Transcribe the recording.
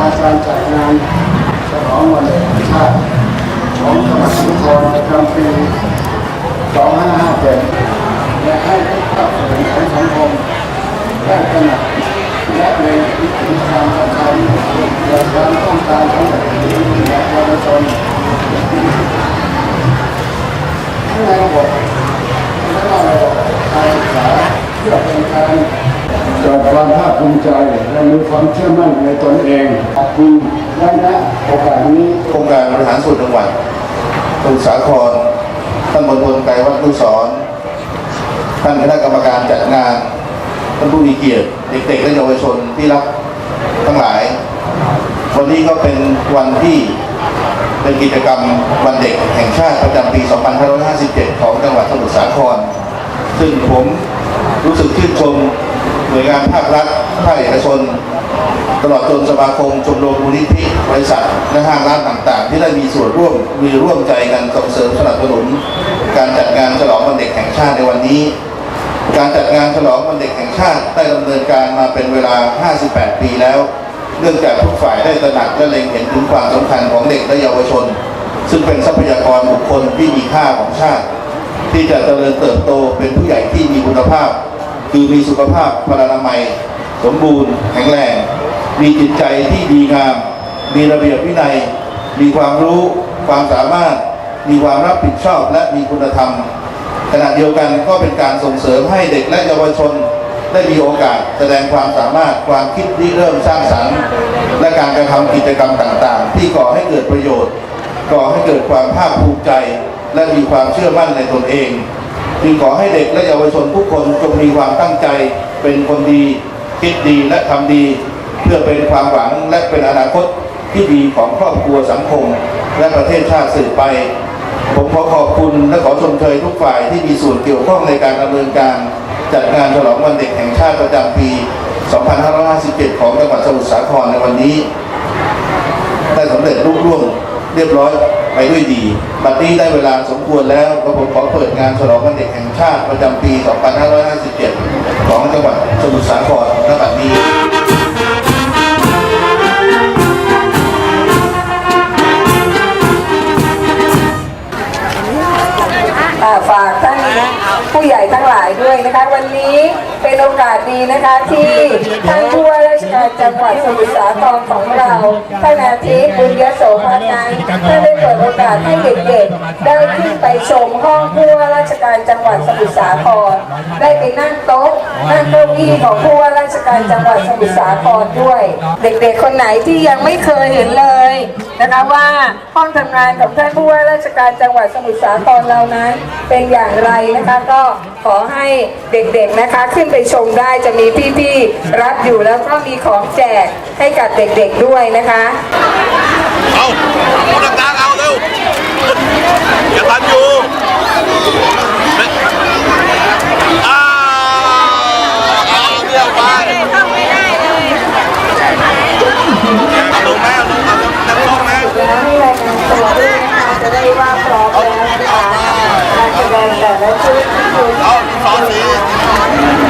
ณะการจัดงานฉลองวันเด็กแห่งชาติของจังหวัดชุมพรประจำปี 2557 และให้ทุกภาคส่วนของสังคมได้ตระหนักและเรียนรู้ถึงความสำคัญและความต้องการของเด็กและเยาวชนทั้งในระบบและนอกระบบการศึกษาเพื่อเป็นการเกิดความภาคภูมิใจและมีความเชื่อมั่นในตนเอง คุณและณโอกาสนี้โครงการบริหารส่วนจังหวัดสมุทรสาครท่านบนพลไกรวัฒน์นุสรณ์ท่านคณะกรรมการจัดงานท่านผู้มีเกียรติเด็กๆและเยาวชนที่รักทั้งหลาย วันนี้ก็เป็นวันที่เป็นกิจกรรมวันเด็กแห่งชาติประจำปี 2557 ของจังหวัดสมุทรสาคร ซึ่งผมรู้สึกชื่นชมหน่วยงานภาครัฐภาคเอกชน ตลอดจนสมาคมชมรมมูลนิธิบริษัทและห้างร้านต่างๆ ที่ได้มีส่วนร่วมมีร่วมใจกันส่งเสริมสนับสนุน การจัดงานฉลองวันเด็กแห่งชาติในวันนี้ การจัดงานฉลองวันเด็กแห่งชาติได้ดำเนินการมาเป็นเวลา 58 ปีแล้ว เนื่องจากทุกฝ่ายได้ตระหนักและเล็งเห็นถึงความสำคัญของเด็กและเยาวชน ซึ่งเป็นทรัพยากรบุคคลที่มีค่าของชาติ ที่จะเจริญเติบโตเป็นผู้ใหญ่ที่มีคุณภาพ คือมีสุขภาพพลานามัย สมบูรณ์แข็งแรง มีจิตใจที่ดีงาม มีระเบียบวินัย มีความรู้ความสามารถ มีความรับผิดชอบและมีคุณธรรม ขณะเดียวกันก็เป็นการส่งเสริมให้เด็กและเยาวชน ได้มีโอกาสแสดงความสามารถความคิดริเริ่มสร้างสรรค์ และการกระทำกิจกรรมต่างๆ ที่ก่อให้เกิดประโยชน์ ก่อให้เกิดความภาคภูมิใจ และมีความเชื่อมั่นในตนเองจึงขอให้เด็กและเยาวชนทุกคนจงมีความตั้งใจเป็นคนดี คิดดีและทำดี พื่อเป็นความหวังและเป็นอนาคตที่ดีของครอบครัวสังคม และประเทศชาติสืบไป ผมขอขอบคุณและขอชมเชยทุกฝ่ายที่มีส่วนเกี่ยวข้องในการดำเนินการ จัดงานฉลองวันเด็กแห่งชาติประจำปี 2557 ของจังหวัดสมุทรสาครในวันนี้ ได้สำเร็จรุ่ร่วงเรียบร้อยไปด้วยดี บัดนี้ได้เวลาสมควรแล้วกระผมขอเปิดงานฉลองวันเด็กแห่งชาติประจำปี 2557 ของจังหวัดสมุทรสาครณบัดนี้ ฝากท่านผู้ใหญ่ทั้งหลายด้วยนะคะ วันนี้เป็นโอกาสดีนะคะที่ท่านผู้ว่าราชการจังหวัดสมุทรสาครของเราท่านอาทิตย์บุญยโสภานันท่านได้เปิดโอาสให้เด็กๆ ได้ขึ้นไปชมห้องผู้ว่าราชการจังหวัดสมุทรสาคร ได้ไปนั่งโต๊ะนั่งเก้าอี้ของผู้ว่าราชการจังหวัดสมุทรสาครด้วย เด็กๆ คนไหนที่ยังไม่เคยเห็นเลยนะคะว่าห้องทำงานของท่านผู้ว่าราชการจังหวัดสมุทรสาครเรานั้น เป็นอย่างไรนะคะก็ขอให้เด็กๆนะคะขึ้นไปชมได้จะมีพี่ๆรับอยู่แล้วก็มีของแจกให้กับเด็กๆด้วยนะคะ เอาพูดดังๆ แล้วชุดที่คุณ